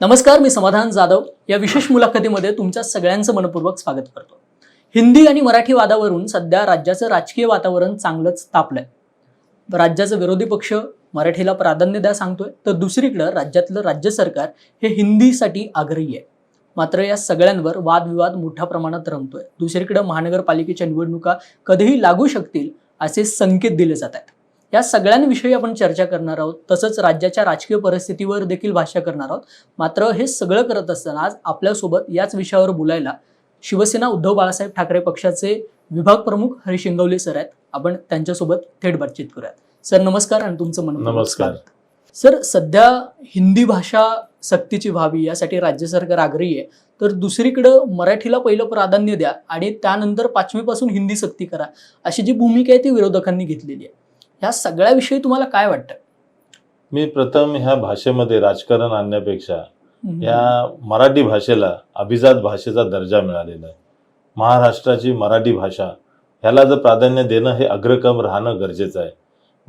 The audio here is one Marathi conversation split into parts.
नमस्कार मी समाधान जाधव. या विशेष मुलाखतीमध्ये तुमच्या सगळ्यांचं मनपूर्वक स्वागत करतो. हिंदी आणि मराठी वादावरून सध्या राज्याचं राजकीय वातावरण चांगलंच तापलंय. राज्याचा विरोधी पक्ष मराठीला प्राधान्य द्या सांगतोय तर दुसरीकडं राज्यातलं राज्य सरकार हे हिंदीसाठी आग्रही आहे. मात्र या सगळ्यांवर वादविवाद मोठ्या प्रमाणात रंगतोय. दुसरीकडे महानगरपालिकेच्या निवडणुका कधीही लागू शकतील असे संकेत दिले जात आहेत. या सगळ्यांविषयी आपण चर्चा करणार आहोत. तसंच राज्याच्या राजकीय परिस्थितीवर देखील भाष्य करणार आहोत. मात्र हे सगळं करत असताना आज आपल्यासोबत याच विषयावर बोलायला शिवसेना उद्धव बाळासाहेब ठाकरे पक्षाचे विभाग प्रमुख हरी शिंगवले सर आहेत. आपण त्यांच्यासोबत थेट बातचीत करूयात. सर नमस्कार आणि तुमचं मनपूर्वक नमस्कार. सर सध्या हिंदी भाषा सक्तीची व्हावी यासाठी राज्य सरकार आग्रही आहे. तर दुसरीकडं मराठीला पहिलं प्राधान्य द्या आणि त्यानंतर पाचवीपासून हिंदी सक्ती करा अशी जी भूमिका आहे ती विरोधकांनी घेतलेली आहे. ह्या सगळ्याविषयी तुम्हाला काय वाटतं? मी प्रथम ह्या भाषेमध्ये राजकारण आणण्यापेक्षा. या मराठी भाषेला अभिजात भाषेचा दर्जा मिळालेला आहे. महाराष्ट्राची मराठी भाषा ह्याला जर प्राधान्य देणं हे अग्रक्रम राहणं गरजेचं आहे.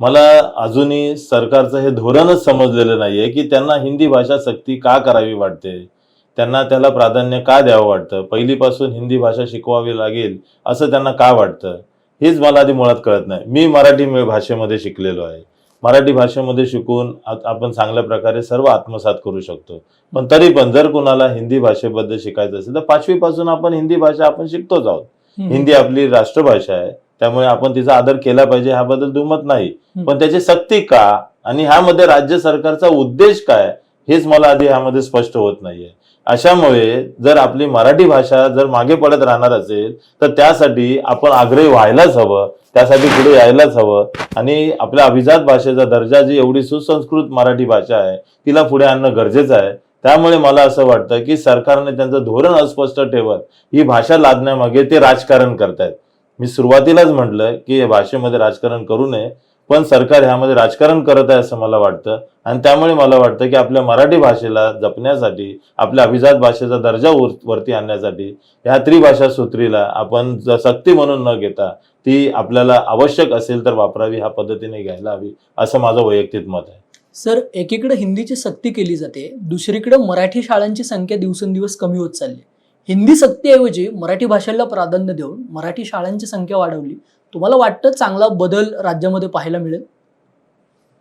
मला अजूनही सरकारचं हे धोरणच समजलेलं नाहीये की त्यांना हिंदी भाषा सक्ती का करावी वाटते? त्यांना त्याला प्राधान्य का द्यावं वाटतं? पहिलीपासून हिंदी भाषा शिकवावी लागेल असं त्यांना का वाटतं? हेच मला आधी मुळात कळत नाही. मी मराठी मे- भाषेमध्ये शिकलेलो आहे. मराठी भाषेमध्ये शिकून आपण चांगल्या प्रकारे सर्व आत्मसात करू शकतो. पण तरी पण जर कुणाला हिंदी भाषेबद्दल शिकायचं असेल तर पाचवीपासून आपण हिंदी भाषा आपण शिकतोच आहोत. हिंदी आपली राष्ट्रभाषा आहे. त्यामुळे आपण तिचा आदर केला पाहिजे ह्याबद्दल दुमत नाही. पण त्याची सक्ती का? आणि ह्यामध्ये राज्य सरकारचा उद्देश काय? हेच मला आधी ह्यामध्ये स्पष्ट होत नाहीये. अशामुळे जर आपली मराठी भाषा जर मागे पडत राहणार असेल तर त्यासाठी आपण आग्रही व्हायलाच हवं त्यासाठी पुढे यायलाच हवं. आणि आपल्या अभिजात भाषेचा दर्जा जी एवढी सुसंस्कृत मराठी भाषा आहे तिला पुढे आणणं गरजेचं आहे. त्यामुळे मला असं वाटतं की सरकारने त्यांचं धोरण अस्पष्ट ठेवत ही भाषा लादण्यामागे ते राजकारण करतायत. मी सुरुवातीलाच म्हटलं की या भाषेमध्ये राजकारण करू नये पण सरकार ह्यामध्ये राजकारण करत आहे असं मला वाटतं. आणि त्यामुळे मला वाटतं की आपल्या मराठी भाषेला जपण्यासाठी आपल्या अभिजात भाषेचा दर्जा वर- वरती आणण्यासाठी ह्या त्रिभाषा सूत्रीला आपण सक्ती म्हणून न घेता ती आपल्याला आवश्यक असेल तर वापरावी ह्या पद्धतीने घ्यायला हवी असं माझं वैयक्तिक मत आहे. सर एकीकडे हिंदीची सक्ती केली जाते दुसरीकडे मराठी शाळांची संख्या दिवसेंदिवस कमी होत चालली. हिंदी सक्तीऐवजी मराठी भाषेला प्राधान्य देऊन मराठी शाळांची संख्या वाढवली. तुम्हाला वाटतं चांगला बदल राज्यामध्ये पाहायला मिळेल?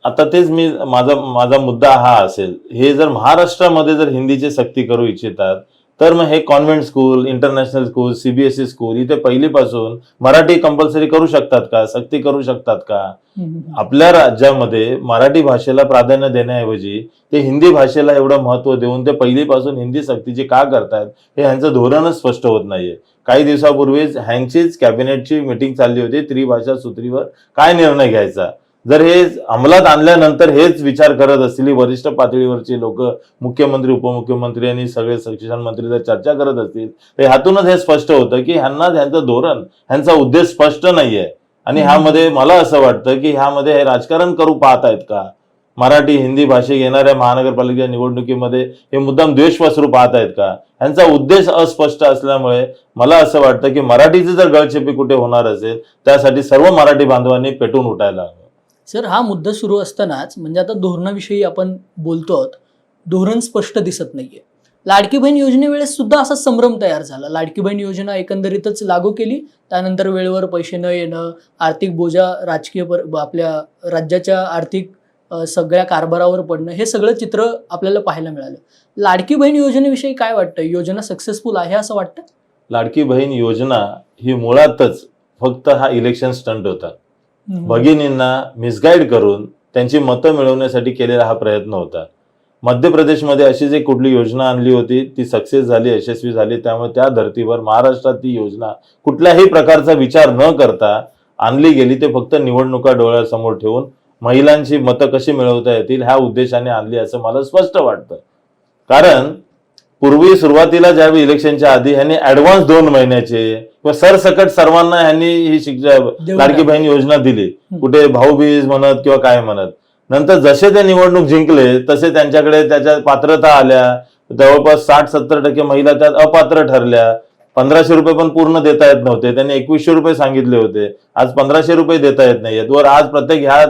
आता तेच मी माझा माझा मुद्दा हा असेल. हे जर महाराष्ट्रामध्ये जर हिंदीची सक्ती करू इच्छितात तर मग हे convent school international school CBSE school इथे पहिलीपासून मराठी कंपल्सरी करू शकतात का? सक्ती करू शकतात का? आपल्या राज्यामध्ये मराठी भाषेला प्राधान्य देण्याऐवजी ते हिंदी भाषेला एवढं महत्त्व देऊन ते पहिलीपासून हिंदी सक्तीची का करतायत हे ह्यांचं धोरणच स्पष्ट होत नाहीये. काही दिवसापूर्वीच ह्यांचीच कॅबिनेटची मिटिंग चालली होती त्रिभाषा सूत्रीवर. काय निर्णय घ्यायचा? जर हे अंमलात आणल्यानंतर हेच विचार करत असतील वरिष्ठ पातळीवरची लोक मुख्यमंत्री उपमुख्यमंत्री आणि सगळे शिक्षण मंत्री जर चर्चा करत असतील तर ह्यातूनच हे स्पष्ट होतं की ह्यांना ह्यांचं धोरण ह्यांचा उद्देश स्पष्ट नाहीये. आणि. ह्यामध्ये मला असं वाटतं की ह्यामध्ये हे राजकारण करू पाहत आहेत का? मराठी हिंदी भाषे येणाऱ्या महानगरपालिका निवडणुकीमध्ये हे मुद्दाम द्वेष पसरू पाहत आहेत का? ह्यांचा उद्देश अस्पष्ट असल्यामुळे मला असं वाटतं की मराठीची जर गळचेपी कुठे होणार असेल त्यासाठी सर्व मराठी बांधवांनी पेटून उठायला हवं. सर हा मुद्दा सुरू असतानाच म्हणजे आता धोरणाविषयी आपण बोलतो आहोत धोरण स्पष्ट दिसत नाहीये. लाडकी बहीण योजनेवेळेस सुद्धा असा संभ्रम तयार झाला. लाडकी बहीण योजना एकंदरीतच लागू केली त्यानंतर वेळेवर पैसे न येणं आर्थिक बोजा राजकीय पर आपल्या राज्याच्या आर्थिक सगळ्या कारभारावर पडणं हे सगळं चित्र आपल्याला पाहायला मिळालं. लाडकी बहीण योजनेविषयी काय वाटतं? योजना सक्सेसफुल आहे असं वाटतं? लाडकी बहीण योजना ही मुळातच फक्त हा इलेक्शन स्टंट होता. भगिनींना मिसगाईड करून त्यांची मतं मिळवण्यासाठी केलेला हा प्रयत्न होता. मध्य प्रदेशमध्ये अशीच एक कुठली योजना आणली होती ती सक्सेस झाली यशस्वी झाली त्यामुळे त्या धर्तीवर महाराष्ट्रात ती योजना कुठल्याही प्रकारचा विचार न करता आणली गेली. ते फक्त निवडणुका डोळ्यासमोर ठेवून महिलांची मतं कशी मिळवता येतील ह्या उद्देशाने आणली असं मला स्पष्ट वाटतं. कारण पूर्वी सुरुवातीला ज्यावेळी इलेक्शनच्या आधी ह्यांनी ऍडव्हान्स दोन महिन्याचे किंवा सरसकट सर्वांना ह्यांनी ही शिक्षा लाडकी. बहीण योजना दिली. कुठे भाऊबीज म्हणत किंवा काय म्हणत. नंतर जसे ते निवडणूक जिंकले तसे त्यांच्याकडे त्याच्या पात्रता आल्या. जवळपास साठ सत्तर टक्के महिला त्यात अपात्र ठरल्या. पंधराशे रुपये पण पूर्ण देता येत नव्हते. त्यांनी एकवीसशे रुपये सांगितले होते. आज पंधराशे रुपये देता येत नाहीयेत. वर आज प्रत्येक ह्या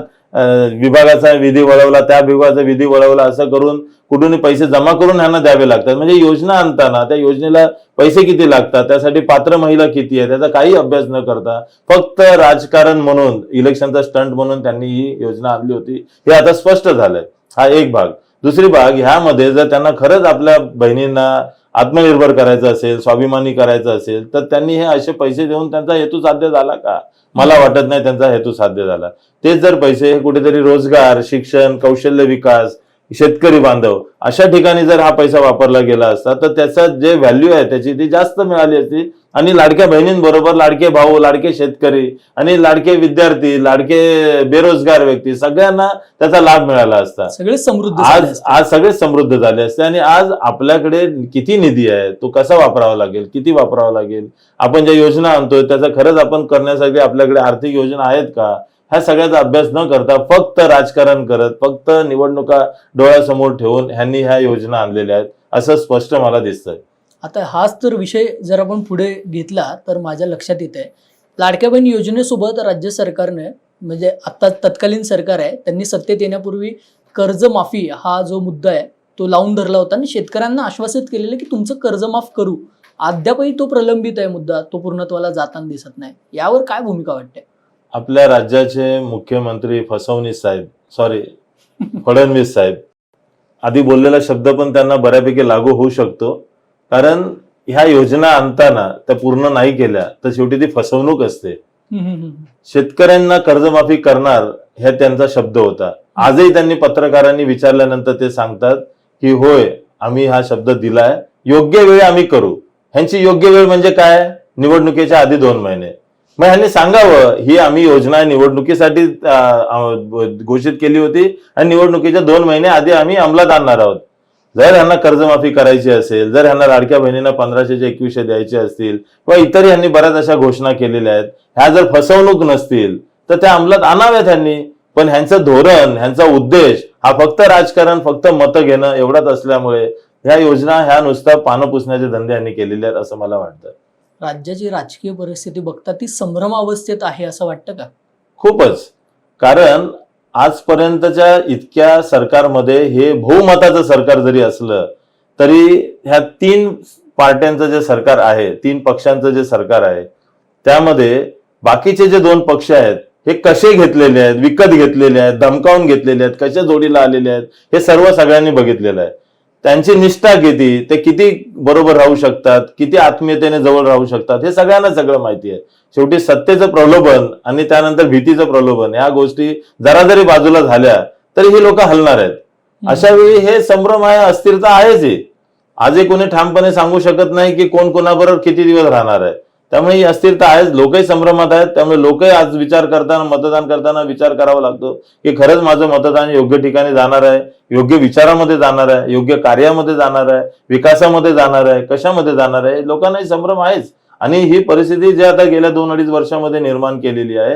विभागाचा विधी वळवला त्या विभागाचा विधी वळवला असं करून कुठून पैसे जमा करून ह्यांना द्यावे लागतात. म्हणजे योजना आणताना त्या योजनेला पैसे किती लागतात त्यासाठी पात्र महिला किती आहे त्याचा काही अभ्यास न करता फक्त राजकारण म्हणून इलेक्शनचा स्टंट म्हणून त्यांनी ही योजना आणली होती. हे आता स्पष्ट झालंय. हा एक भाग. दुसरी भाग ह्यामध्ये जर त्यांना खरंच आपल्या बहिणींना आत्मनिर्भर करायचं असेल स्वाभिमानी करायचं असेल तर त्यांनी हे असे पैसे देऊन त्यांचा हेतू साध्य झाला का? मला वाटत नाही त्यांचा हेतू साध्य झाला. तेच जर पैसे हे कुठेतरी रोजगार शिक्षण कौशल्य विकास शेतकरी बांधव अशा ठिकाणी जर हा पैसा वापरला गेला असता तर त्याचा जे व्हॅल्यू आहे त्याची ती जास्त मिळाली असती. आणि लाडक्या बहिणींबरोबर लाडके भाऊ लाडके शेतकरी आणि लाडके विद्यार्थी लाडके बेरोजगार व्यक्ती सगळ्यांना त्याचा लाभ मिळाला असता. सगळे समृद्ध आज. आज सगळे समृद्ध झाले असते. आणि आज आपल्याकडे किती निधी आहे तो कसा वापरावा लागेल किती वापरावा लागेल? आपण ज्या योजना आणतोय त्याचा खरंच आपण करण्यासाठी आपल्याकडे आर्थिक योजना आहेत का? ह्या सगळ्याचा अभ्यास न करता फक्त राजकारण करत फक्त निवडणुका डोळ्यासमोर ठेवून ह्यांनी ह्या योजना आणलेल्या आहेत असं स्पष्ट मला दिसतंय. आता हाच तर विषय जर आपण पुढे घेतला तर माझ्या लक्षात येत आहे लाडक्या बहीण योजनेसोबत राज्य सरकारने म्हणजे आता तत्कालीन सरकार आहे त्यांनी सत्तेत येण्यापूर्वी कर्जमाफी हा जो मुद्दा आहे तो लावून धरला होता. आणि शेतकऱ्यांना आश्वासित केलेलं की तुमचं कर्ज माफ करू. अद्यापही तो प्रलंबित आहे मुद्दा तो पूर्णत्वाला जाताना दिसत नाही. यावर काय भूमिका वाटते? आपल्या राज्याचे मुख्यमंत्री फसवणीस साहेब सॉरी फडणवीस साहेब. आधी बोललेला शब्द पण त्यांना बऱ्यापैकी लागू होऊ शकतो. कारण ह्या योजना आणताना त्या पूर्ण नाही केल्या तर शेवटी ती फसवणूक असते. शेतकऱ्यांना कर्जमाफी करणार हे त्यांचा शब्द होता. आजही त्यांनी पत्रकारांनी विचारल्यानंतर ते सांगतात की होय आम्ही हा शब्द दिलाय. योग्य वेळी आम्ही करू. ह्यांची योग्य वेळ म्हणजे काय? निवडणुकीच्या आधी दोन महिने. मग ह्यांनी सांगावं ही आम्ही योजना निवडणुकीसाठी घोषित केली होती आणि निवडणुकीच्या दोन महिने आधी आम्ही अंमलात आणणार आहोत. जर ह्यांना कर्जमाफी करायची असेल जर ह्यांना लाडक्या बहिणींना पंधराशेचे एकवीसशे द्यायचे असतील किंवा इतर ह्यांनी बऱ्याच अशा घोषणा केलेल्या आहेत ह्या जर फसवणूक नसतील तर त्या अंमलात आणाव्यात ह्यांनी. पण ह्यांचं धोरण ह्यांचा उद्देश हा फक्त राजकारण फक्त मतं घेणं एवढाच असल्यामुळे ह्या योजना ह्या नुसता पानं पुसण्याचे धंदे यांनी केलेले आहेत असं मला वाटतं. राज्याची राजकीय परिस्थिती बघता ती संभ्रमावस्थेत आहे असं वाटतं का? खूपच. कारण आजपर्यंतच्या इतक्या सरकारमध्ये हे बहुमताचं सरकार जरी असलं तरी ह्या तीन पार्ट्यांचं जे सरकार आहे तीन पक्षांचं जे सरकार आहे त्यामध्ये बाकीचे जे दोन पक्ष आहेत हे कसे घेतलेले आहेत विकत घेतलेले आहेत धमकावून घेतलेले आहेत कशा जोडीला आलेले आहेत हे सर्व सगळ्यांनी बघितलेलं आहे. त्यांची निष्ठा किती ते किती बरोबर राहू शकतात किती आत्मीयतेने जवळ राहू शकतात हे सगळ्यांना सगळं माहिती आहे. शेवटी सत्तेचं प्रलोभन आणि त्यानंतर भीतीचं प्रलोभन या गोष्टी जरा जरी बाजूला झाल्या तरी ही लोक हलणार आहेत. अशा वेळी हे संभ्रम आहे अस्थिरता आहेच ही. आजही कोणी ठामपणे सांगू शकत नाही की कोण कोणाबरोबर किती दिवस राहणार आहे. त्यामुळे ही अस्थिरता आहेच. लोकही संभ्रमात आहेत. त्यामुळे लोकही आज विचार करताना मतदान करताना विचार करावा लागतो की खरंच माझं मतदान योग्य ठिकाणी जाणार आहे. योग्य विचारामध्ये जाणार आहे. योग्य कार्यामध्ये जाणार आहे. विकासामध्ये जाणार आहे. कशामध्ये जाणार आहे? लोकांनाही संभ्रम आहेच. आणि ही परिस्थिती जी आता गेल्या दोन अडीच वर्षामध्ये निर्माण केलेली आहे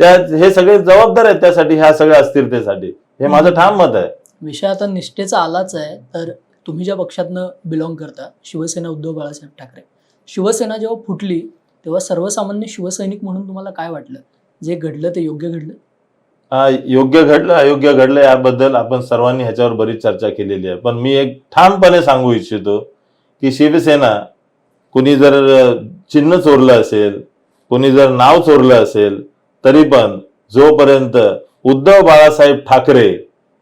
त्या हे सगळे जबाबदार आहेत त्यासाठी ह्या सगळ्या अस्थिरतेसाठी. हे माझं ठाम मत आहे. विषय आता निष्ठेचा आलाच आहे. तर तुम्ही ज्या पक्षातनं बिलॉंग करता शिवसेना उद्धव बाळासाहेब ठाकरे. शिवसेना जेव्हा फुटली तेव्हा सर्वसामान्य शिवसैनिक म्हणून तुम्हाला काय वाटलं? जे घडलं ते योग्य घडलं? योग्य घडलं अयोग्य घडलं याबद्दल आपण सर्वांनी ह्याच्यावर बरीच चर्चा केलेली आहे. पण मी एक ठामपणे सांगू इच्छितो की शिवसेना कुणी जर चिन्ह चोरलं असेल कुणी जर नाव चोरलं असेल तरी पण जोपर्यंत उद्धव बाळासाहेब ठाकरे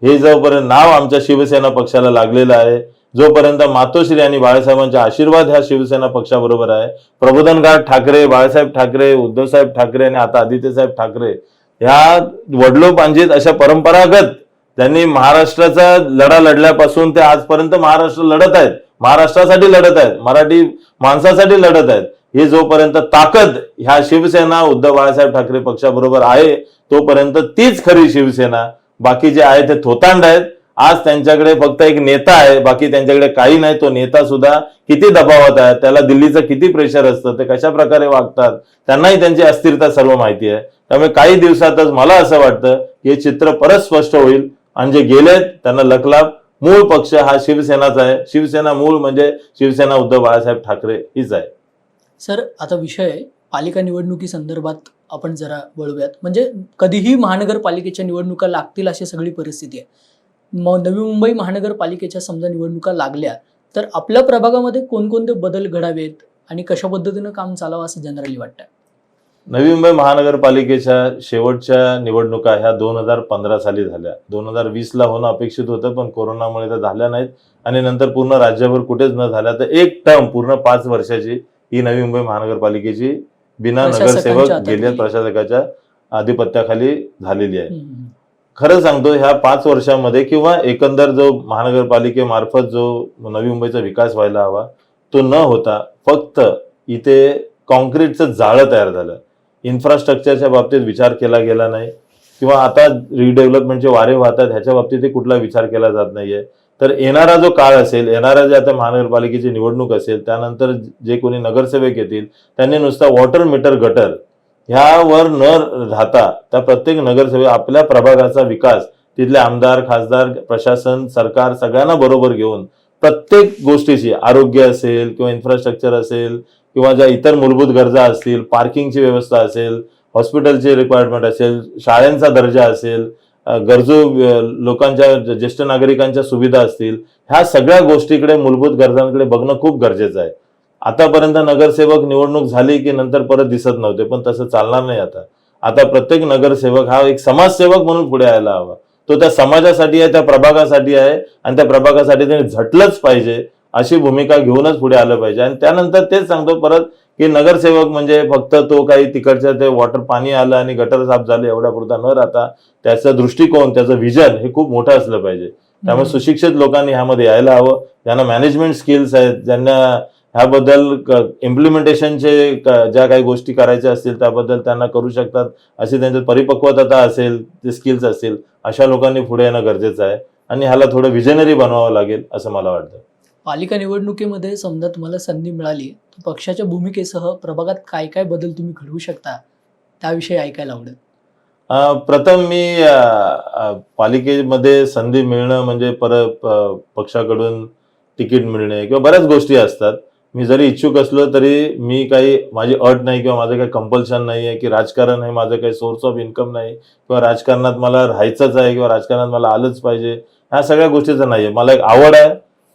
हे जोपर्यंत नाव आमच्या शिवसेना पक्षाला लागलेलं आहे जोपर्यंत मातोश्री आणि बाळासाहेबांचा आशीर्वाद ह्या शिवसेना पक्षाबरोबर आहे प्रबोधनकार ठाकरे बाळासाहेब ठाकरे उद्धवसाहेब ठाकरे आणि आता आदित्यसाहेब ठाकरे ह्या वडलोपांजित अशा परंपरागत त्यांनी महाराष्ट्राचा लढा लढल्यापासून ते आजपर्यंत महाराष्ट्र लढत आहेत महाराष्ट्रासाठी लढत आहेत मराठी माणसासाठी लढत आहेत. हे जोपर्यंत ताकद ह्या शिवसेना उद्धव बाळासाहेब ठाकरे पक्षाबरोबर आहे तोपर्यंत तीच खरी शिवसेना. बाकी जे आहे ते थोतांड आहेत. आज त्यांच्याकडे फक्त एक नेता आहे बाकी त्यांच्याकडे काही नाही. तो नेता सुद्धा किती दबावात आहे त्याला दिल्लीचं किती प्रेशर असतं ते कशा प्रकारे वागतात त्यांनाही त्यांची अस्थिरता सर्व माहिती आहे. त्यामुळे काही दिवसातच मला असं वाटतं की हे चित्र परत स्पष्ट होईल. आणि जे गेलेत त्यांना लखलाभ मूळ पक्ष हा शिवसेनाचा आहे. शिवसेना मूळ म्हणजे शिवसेना उद्धव बाळासाहेब ठाकरे हीच आहे. सर आता विषय आहे पालिका निवडणुकी संदर्भात आपण जरा वळूयात. म्हणजे कधीही महानगरपालिकेच्या निवडणुका लागतील अशी सगळी परिस्थिती आहे. नवी मुंबई महानगरपालिकेच्या समजा निवडणुका लागल्या तर आपल्या प्रभागामध्ये कोणकोणते बदल घडावेत आणि कशा पद्धतीनं काम चालावं असं जनरली वाटतं नवी मुंबई महानगरपालिकेच्या शेवटच्या निवडणुका ह्या दोन हजार पंधरा साली झाल्या दोन हजार वीसला होणं अपेक्षित होतं पण कोरोनामुळे त्या झाल्या नाहीत आणि नंतर पूर्ण राज्यभर कुठेच न झाल्या तर एक टर्म पूर्ण पाच वर्षाची ही नवी मुंबई महानगरपालिकेची बिना नगरसेवक गेल्या गेली. प्रशासकाच्या आधिपत्याखाली झालेली आहे. खरं सांगतो ह्या पाच वर्षामध्ये किंवा एकंदर जो महानगरपालिकेमार्फत जो नवी मुंबईचा विकास व्हायला हवा तो न होता फक्त इथे कॉन्क्रीटचं जाळं तयार झालं. इन्फ्रास्ट्रक्चरच्या बाबतीत विचार केला गेला नाही. किंवा आता रिडेव्हलपमेंटचे वारे वाहतात ह्याच्या बाबतीत कुठला विचार केला जात नाहीये. तर येणारा जो काळ असेल येणारा जे आता महानगरपालिकेची निवडणूक असेल त्यानंतर जे कोणी नगरसेवक येतील त्यांनी नुसता वॉटर मीटर गटर ह्यावर न राहता त्या प्रत्येक नगरसेवक आपल्या प्रभागाचा विकास तिथले आमदार खासदार प्रशासन सरकार सगळ्यांना बरोबर घेऊन प्रत्येक गोष्टीची आरोग्य असेल किंवा इन्फ्रास्ट्रक्चर असेल किंवा ज्या इतर मूलभूत गरजा असतील पार्किंगची व्यवस्था असेल हॉस्पिटलची रिक्वायरमेंट असेल शाळांचा दर्जा असेल गरजू लोकांच्या ज्येष्ठ नागरिकांच्या सुविधा असतील ह्या सगळ्या गोष्टीकडे मूलभूत गरजांकडे बघणं खूप गरजेचं आहे. आतापर्यंत नगरसेवक निवडणूक झाली की नंतर परत दिसत नव्हते पण तसं चालणार नाही आता. आता प्रत्येक नगरसेवक हा एक समाजसेवक म्हणून पुढे यायला हवा. तो त्या समाजासाठी आहे त्या प्रभागासाठी आहे आणि त्या प्रभागासाठी त्यांनी झटलंच पाहिजे अशी भूमिका घेऊनच पुढे आलं पाहिजे. आणि त्यानंतर तेच सांगतो परत की नगरसेवक म्हणजे फक्त तो काही तिकडच्या ते वॉटर पाणी आलं आणि गटर साफ झाले एवढ्या पुरता न राहता त्याचा दृष्टिकोन त्याचं विजन हे खूप मोठं असलं पाहिजे. त्यामुळे सुशिक्षित लोकांनी ह्यामध्ये यायला हवं. ज्यांना मॅनेजमेंट स्किल्स आहेत ज्यांना ह्याबद्दल इम्प्लिमेंटेशनचे ज्या काही गोष्टी करायच्या असतील त्याबद्दल त्यांना करू शकतात. अशी त्यांच्यात परिपक्वता असेल ते स्किल्स असतील अशा लोकांनी पुढे येणं गरजेचं आहे. आणि ह्याला थोडं विजनरी बनवावं लागेल असं मला वाटतं. पालिका निवडणुकीमध्ये समजा तुम्हाला संधी मिळाली तर पक्षाच्या भूमिकेसह प्रभागात काय काय बदल तुम्ही घडवू शकता त्याविषयी ऐकायला आवडेल. प्रथम मी पालिकेमध्ये संधी मिळणं म्हणजे परत अं, पक्षाकडून तिकीट मिळणे किंवा बऱ्याच गोष्टी असतात. मी जरी इच्छुक असलो तरी मी काही माझी अट नाही किंवा माझं काही कंपल्शन नाही आहे की राजकारण हे माझं काही सोर्स ऑफ इन्कम नाही किंवा राजकारणात मला राहायचंच आहे किंवा राजकारणात मला आलंच पाहिजे ह्या सगळ्या गोष्टीचं नाही आहे मला एक आवड आहे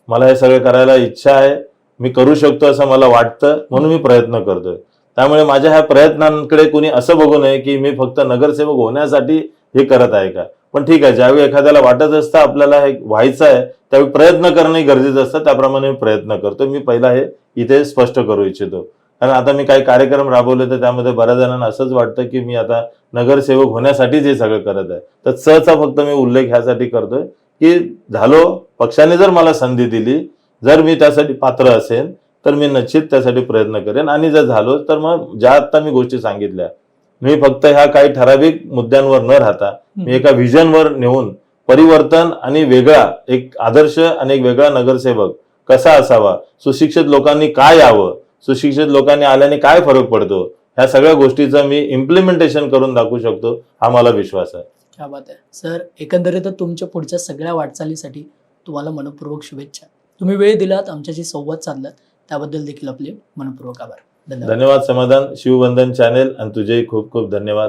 मला हे सगळं करायला इच्छा आहे मी करू शकतो असं मला वाटतं म्हणून मी प्रयत्न करतोय. त्यामुळे माझ्या ह्या प्रयत्नांकडे कोणी असं बघू नये की मी फक्त नगरसेवक होण्यासाठी हे करत आहे का? पण ठीक आहे ज्यावेळी एखाद्याला वाटत असतं आपल्याला हे व्हायचं आहे त्यावेळी प्रयत्न करणंही गरजेचं असतं. त्याप्रमाणे मी प्रयत्न करतो. मी पहिला हे इथे स्पष्ट करू इच्छितो. कारण आता मी काही कार्यक्रम राबवले तर त्यामध्ये बऱ्याच जणांना असंच वाटतं की मी आता नगरसेवक होण्यासाठीच हे सगळं करत आहे. तर सहचा फक्त मी उल्लेख ह्यासाठी करतोय की झालो पक्षाने जर मला संधी दिली जर मी त्यासाठी पात्र असेल तर मी निश्चित त्यासाठी प्रयत्न करेन. आणि जर झालो तर मग ज्या आत्ता मी गोष्टी सांगितल्या मी फक्त ह्या काही ठराविक मुद्द्यांवर न राहता मी एका व्हिजनवर नेऊन परिवर्तन आणि वेगळा एक आदर्श आणि एक वेगळा नगरसेवक कसा असावा सुशिक्षित लोकांनी काय यावं सुशिक्षित लोकांनी आल्याने काय फरक पडतो ह्या सगळ्या गोष्टीचं मी इम्प्लिमेंटेशन करून दाखवू शकतो हा मला विश्वास आहे. क्या बात आहे. सर एकंदरीतच तुमच्या पुढच्या सगळ्या वाटचालीसाठी तुम्हाला मनपूर्वक शुभेच्छा. तुम्ही वेळ दिलात आमच्याशी संवाद साधलात त्याबद्दल देखील आपले मनपूर्वक आभार. धन्यवाद. समाधान. शिवबंधन चॅनेल आणि तुझेही खूप खूप धन्यवाद.